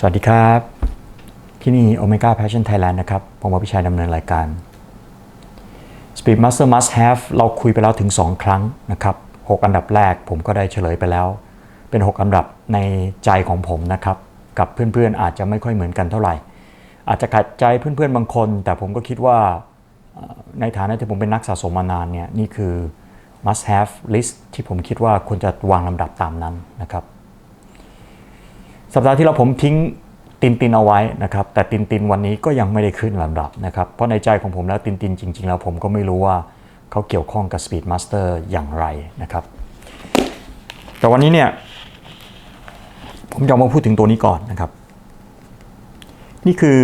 สวัสดีครับ ที่นี่ Omega Passion Thailand นะครับ ผมวพิชัยดำเนินรายการ Speed Master Must Have เราคุยไปแล้วถึง 2 ครั้งนะครับ 6 อันดับแรกผมก็ได้เฉลยไปแล้ว เป็น 6 อันดับในใจของผมนะครับ กับเพื่อนๆอาจจะไม่ค่อยเหมือนกันเท่าไหร่ อาจจะขัดใจเพื่อนๆบางคน แต่ผมก็คิดว่าในฐานะที่ผมเป็นนักสะสมมานานเนี่ยนี่คือ must have list ที่ผมคิดว่าควรจะวางลำดับตามนั้นนะครับ สัปดาห์ที่แล้วผมทิ้งตินตินเอาไว้นะครับ แต่ตินตินวันนี้ก็ยังไม่ได้ขึ้นลำดับนะครับ เพราะในใจของผมแล้วตินตินจริง ๆ แล้วผมก็ไม่รู้ว่าเขาเกี่ยวข้องกับ Speed Master อย่างไรนะครับ แต่วันนี้เนี่ย ผมจะมาพูดถึงตัวนี้ก่อนนะครับ นี่คือ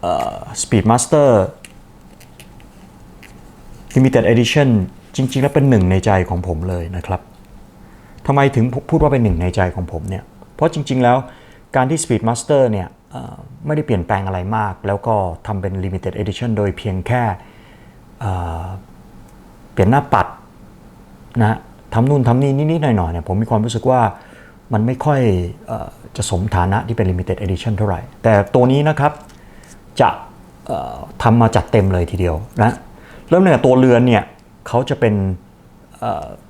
เอ่อ Speed Master Limited Edition จริง ๆ แล้วเป็นหนึ่งในใจของผมเลยนะครับทำไมถึงพูดว่าเป็นหนึ่งในใจของผมเนี่ย เพราะจริง ๆ แล้ว การที่ Speed Master เนี่ยไม่ได้เปลี่ยนแปลงอะไรมาก แล้วก็ทำเป็น Limited Edition โดยเพียงแค่เปลี่ยนหน้าปัดนะทำนู่นทำนี่นิดๆหน่อยๆเนี่ยผมมีความรู้สึกว่ามันไม่ค่อยอจะสมฐานะที่เป็น Limited Edition เท่าไหร่ แต่ตัวนี้นะครับจะทำมาจัดเต็มเลยทีเดียวนะเริ่มตั้งแต่ตัวเรือนเนี่ยเขาจะเป็น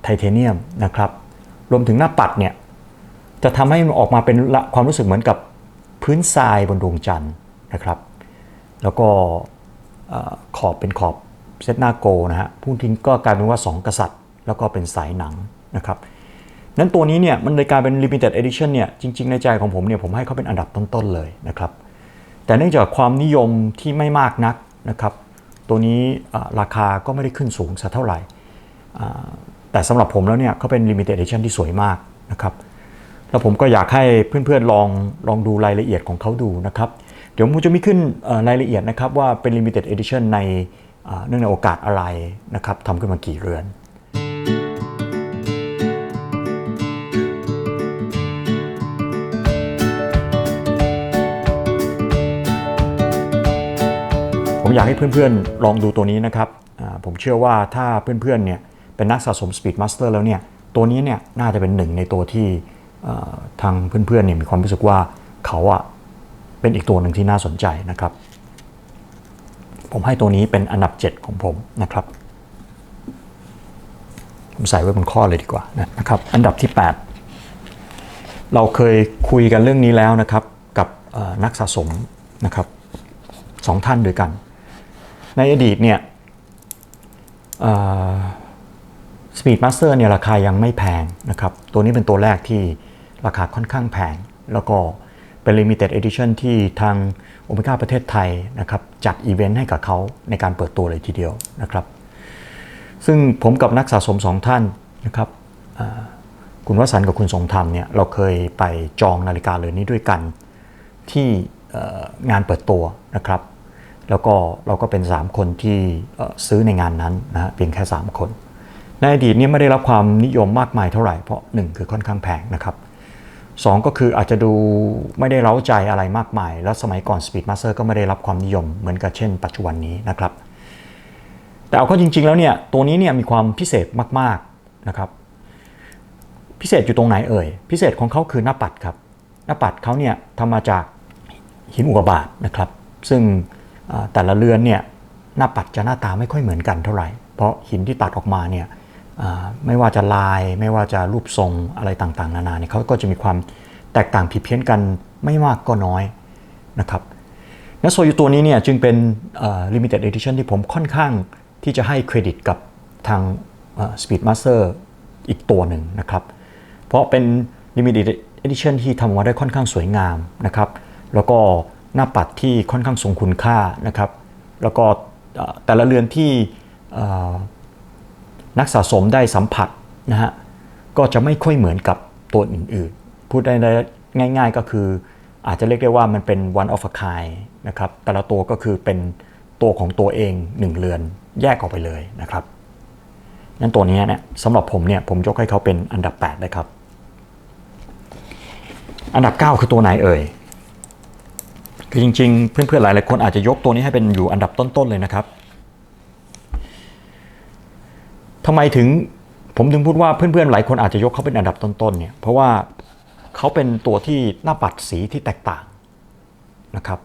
ไทเทเนียมนะครับ รวมถึงหน้าปัดเนี่ย จะทำให้มันออกมาเป็นความรู้สึกเหมือนกับพื้นทรายบนดวงจันทร์นะครับ แล้วก็ขอบเป็นขอบเซตหน้าโกนะฮะพูดทิ้งก็กลายเป็นว่า 2 กษัตริย์ แล้วก็เป็นสายหนังนะครับนั้นตัวนี้เนี่ยมันเลยกลายเป็น limited edition เนี่ยจริง ๆ ในใจของผมเนี่ยผมให้เขาเป็นอันดับต้น ๆ เลยนะครับ แต่เนื่องจากความนิยมที่ไม่มากนักนะครับ ตัวนี้ราคาก็ไม่ได้ขึ้นสูงสักเท่าไหร่ แต่สำหรับผมแล้วเนี่ยเขาเป็น limited edition ที่สวยมากนะครับ แล้วผมก็อยากให้เพื่อนๆลองลองดูรายละเอียดของเขาดูนะครับ เดี๋ยวผมจะมีขึ้นรายละเอียดนะครับว่าเป็น limited edition ในเนื่องในโอกาสอะไรนะครับทำขึ้นมากี่เรือนผมอยากให้เพื่อนๆ ลองดูตัวนี้นะครับ ผมเชื่อว่าถ้าเพื่อนๆ เนี่ยเป็นนักสะสม Speed Master แล้วเนี่ย ตัวนี้เนี่ยน่าจะเป็นหนึ่งในตัวที่ ทางเพื่อนๆเนี่ยมีความรู้สึกว่าเขาอะเป็นอีกตัวหนึ่งที่น่าสนใจนะครับ ผมให้ตัวนี้เป็นอันดับ 7 ของผมนะครับ ผมใส่ไว้บนข้อเลยดีกว่านะครับ อันดับที่ 8 เราเคยคุยกันเรื่องนี้แล้วนะครับกับนักสะสมนะครับสองท่านด้วยกัน ในอดีตเนี่ยสปีดมาสเตอร์เนี่ยราคายังไม่แพงนะครับ ตัวนี้เป็นตัวแรกที่ ราคาค่อนข้างแพง แล้วก็เป็น Limited Edition ที่ทางโอเมก้าประเทศไทยนะครับจัดอีเวนต์ให้กับเขาในการเปิดตัวเลยทีเดียวนะครับ ซึ่งผมกับนักสะสมสองท่านนะครับคุณวสันต์กับคุณทรงธรรมเนี่ยเราเคยไปจองนาฬิกาเรือนนี้ด้วยกันที่งานเปิดตัวนะครับ แล้วก็เราก็เป็น 3 คนที่ซื้อในงานนั้นนะฮะเพียงแค่ 3 คน ในอดีตเนี้ไม่ได้รับความนิยมมากมายเท่าไหร่เพราะ 1 คือค่อนข้างแพงนะครับ 2 ก็คืออาจจะดูไม่ได้เร้าใจอะไรมากมาย แล้วสมัยก่อน Speed Master ก็ไม่ได้รับความนิยมเหมือนกับเช่น ปัจจุบันนี้นะครับ แต่เอาเข้าจริง ๆ แล้วเนี่ยตัวนี้เนี่ยมีความพิเศษมากๆนะครับ พิเศษอยู่ตรงไหนเอ่ย พิเศษของเขาคือหน้าปัดครับ หน้าปัดเขาเนี่ยทำมาจากหินอุกกาบาตนะครับ ซึ่งแต่ละเรือนเนี่ยหน้าปัดจะหน้าตาไม่ค่อยเหมือนกันเท่าไหร่ เพราะหินที่ตัดออกมาเนี่ย ไม่ว่าจะลาย ไม่ว่าจะรูปทรงอะไรต่างๆ นานาเนี่ยเขาก็จะมีความแตกต่างผิดเพี้ยนกันไม่มากก็น้อยนะครับนัโซยูตัวนี้เนี่ยจึงเป็น limited edition ที่ผมค่อนข้างที่จะให้เครดิตกับทาง Speed Master อีกตัวหนึ่งนะครับ เพราะเป็น limited edition ที่ทำออกมาได้ค่อนข้างสวยงามนะครับ แล้วก็หน้าปัดที่ค่อนข้างทรงคุณค่านะครับ แล้วก็แต่ละเรือนที่ นักสะสมได้สัมผัสนะฮะก็จะไม่ค่อยเหมือนกับตัวอื่นๆ พูดได้ง่าย ๆก็คือ อาจจะเรียกได้ว่ามันเป็น one of a kind นะครับแต่ละตัวก็คือเป็นตัวของตัวเองหนึ่งเรือนแยกออกไปเลยนะครับนั่นตัวนี้เนี่ยสำหรับผมเนี่ยผมยกให้เขาเป็นอันดับ8เลยครับ อันดับ 9 คือตัวไหนเอ่ยคือจริงๆ เพื่อนๆหลายๆคนอาจจะยกตัวนี้ให้เป็นอยู่อันดับต้นๆเลยนะครับ ทำไมถึงผมถึงพูดว่าเพื่อนๆหลายคนอาจจะยกเขาเป็นอันดับต้นๆเนี่ยเพราะว่าเขาเป็นตัวที่หน้าปัดสีที่แตกต่างนะครับ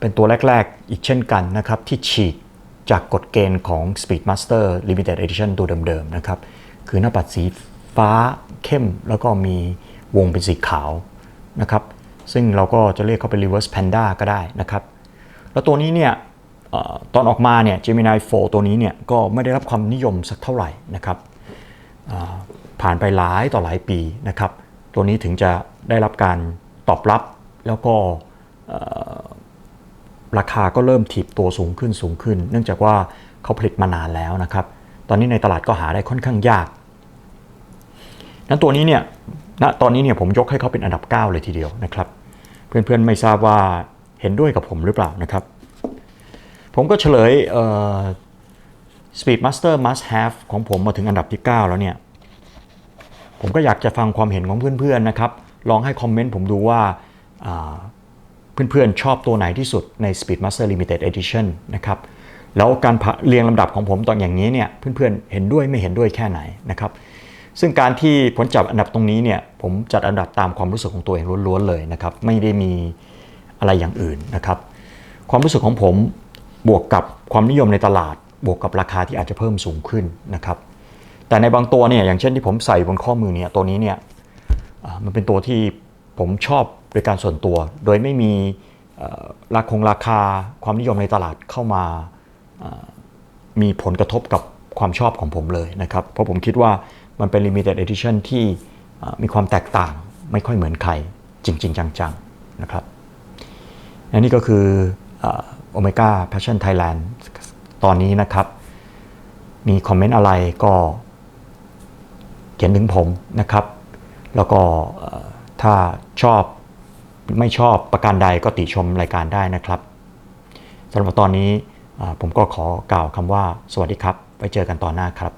เป็นตัวแรก ๆ อีกเช่นกันนะครับที่ฉีกจากกฎเกณฑ์ของ Speedmaster Limited Edition ตัวเดิมๆนะครับ คือหน้าปัดสีฟ้าเข้มแล้วก็มีวงเป็นสีขาวนะครับ ซึ่งเราก็จะเรียกเขาเป็น reverse panda ก็ได้นะครับ แล้วตัวนี้เนี่ย ตอนออกมาเนี่ย Gemini 4 ตัวนี้เนี่ยก็ไม่ได้รับความนิยมสักเท่าไหร่นะครับผ่านไปหลายต่อหลายปีนะครับ ตัวนี้ถึงจะได้รับการตอบรับแล้วก็ราคาก็เริ่มถีบตัวสูงขึ้นสูงขึ้น เนื่องจากว่าเขาผลิตมานานแล้วนะครับ ตอนนี้ในตลาดก็หาได้ค่อนข้างยาก นั้นตัวนี้เนี่ยณตอนนี้เนี่ยผมยกให้เขาเป็นอันดับ 9 เลยทีเดียวนะครับ เพื่อนๆไม่ทราบว่าเห็นด้วยกับผมหรือเปล่านะครับ ผมก็เฉลย Speedmaster Must Have ของผมมาถึงอันดับที่ 9 แล้วเนี่ย ผมก็อยากจะฟังความเห็นของเพื่อนๆนะครับ ลองให้คอมเมนต์ผมดูว่าอ่าเพื่อนๆชอบตัวไหนที่สุดใน Speedmaster Limited Edition นะครับ แล้วการเรียงลำดับของผมตอนอย่างนี้เนี่ยเพื่อนๆเห็นด้วยไม่เห็นด้วยแค่ไหนนะครับ ซึ่งการที่ผลจับอันดับตรงนี้เนี่ยผมจัดอันดับตามความรู้สึกของตัวเองล้วนๆเลยนะครับ ไม่ได้มีอะไรอย่างอื่นนะครับ ความรู้สึกของผม บวกกับความนิยมในตลาด บวกกับราคาที่อาจจะเพิ่มสูงขึ้นนะครับ แต่ในบางตัวเนี่ยอย่างเช่นที่ผมใส่บนข้อมือเนี่ยตัวนี้เนี่ยมันเป็นตัวที่ผมชอบโดยการส่วนตัว โดยไม่มีราคงราคาความนิยมในตลาดเข้ามามีผลกระทบกับความชอบของผมเลยนะครับ เพราะผมคิดว่ามันเป็น limited edition ที่มีความแตกต่างไม่ค่อยเหมือนใครจริง ๆ จัง ๆ นะครับและนี่ก็คืออ เมก้า Passion Thailand ตอนนี้นะครับ มีคอมเมนต์อะไรก็เขียนถึงผมนะครับ แล้วก็ถ้าชอบไม่ชอบประการใดก็ติชมรายการได้นะครับสำหรับตอนนี้ผมก็ขอกล่าวคำว่าสวัสดีครับ ไว้เจอกันตอนหน้าครับ